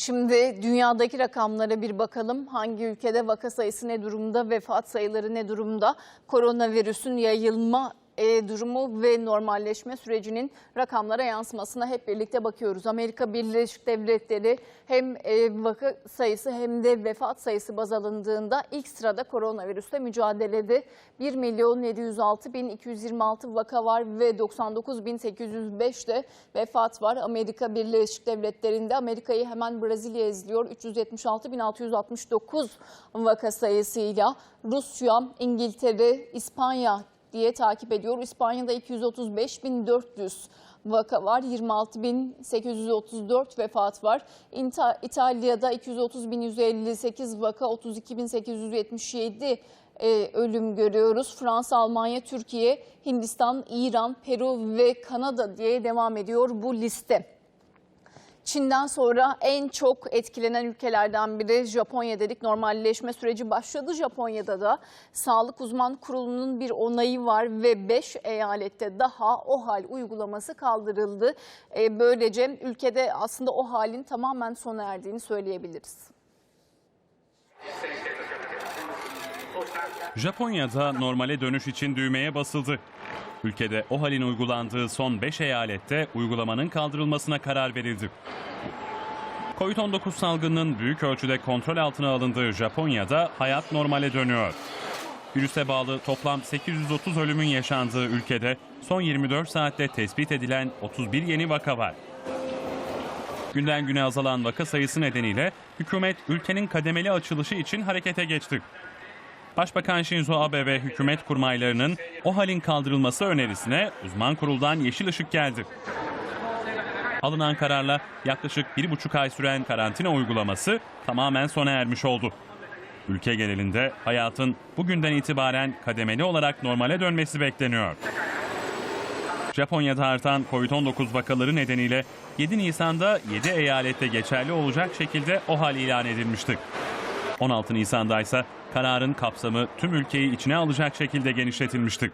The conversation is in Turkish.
Şimdi dünyadaki rakamlara bir bakalım. Hangi ülkede vaka sayısı ne durumda, vefat sayıları ne durumda? Koronavirüsün yayılma e, durumu ve normalleşme sürecinin rakamlara yansımasına hep birlikte bakıyoruz. Amerika Birleşik Devletleri hem e, vaka sayısı hem de vefat sayısı baz alındığında ilk sırada koronavirüsle mücadelede 1 milyon 706 bin 226 vaka var ve 99 bin 805 de vefat var. Amerika Birleşik Devletleri'nde Amerika'yı hemen Brezilya izliyor. 376 bin 669 vaka sayısıyla Rusya, İngiltere, İspanya diye takip ediyor. İspanya'da 235.400 vaka var. 26.834 vefat var. İtalya'da 230.158 vaka, 32.877 e, ölüm görüyoruz. Fransa, Almanya, Türkiye, Hindistan, İran, Peru ve Kanada diye devam ediyor bu liste. Çin'den sonra en çok etkilenen ülkelerden biri Japonya dedik. Normalleşme süreci başladı Japonya'da da. Sağlık Uzman Kurulu'nun bir onayı var ve 5 eyalette daha o hal uygulaması kaldırıldı. Ee, Böylece ülkede aslında o halin tamamen sona erdiğini söyleyebiliriz. Japonya'da normale dönüş için düğmeye basıldı. Ülkede o halin uygulandığı son 5 eyalette uygulamanın kaldırılmasına karar verildi. Covid-19 salgınının büyük ölçüde kontrol altına alındığı Japonya'da hayat normale dönüyor. Virüse bağlı toplam 830 ölümün yaşandığı ülkede son 24 saatte tespit edilen 31 yeni vaka var. Günden güne azalan vaka sayısı nedeniyle hükümet ülkenin kademeli açılışı için harekete geçti. Başbakan Shinzo Abe ve hükümet kurmaylarının o halin kaldırılması önerisine uzman kuruldan yeşil ışık geldi. Alınan kararla yaklaşık bir buçuk ay süren karantina uygulaması tamamen sona ermiş oldu. Ülke genelinde hayatın bugünden itibaren kademeli olarak normale dönmesi bekleniyor. Japonya'da artan Covid-19 vakaları nedeniyle 7 Nisan'da 7 eyalette geçerli olacak şekilde o hal ilan edilmişti. 16 Nisan'da ise kararın kapsamı tüm ülkeyi içine alacak şekilde genişletilmişti.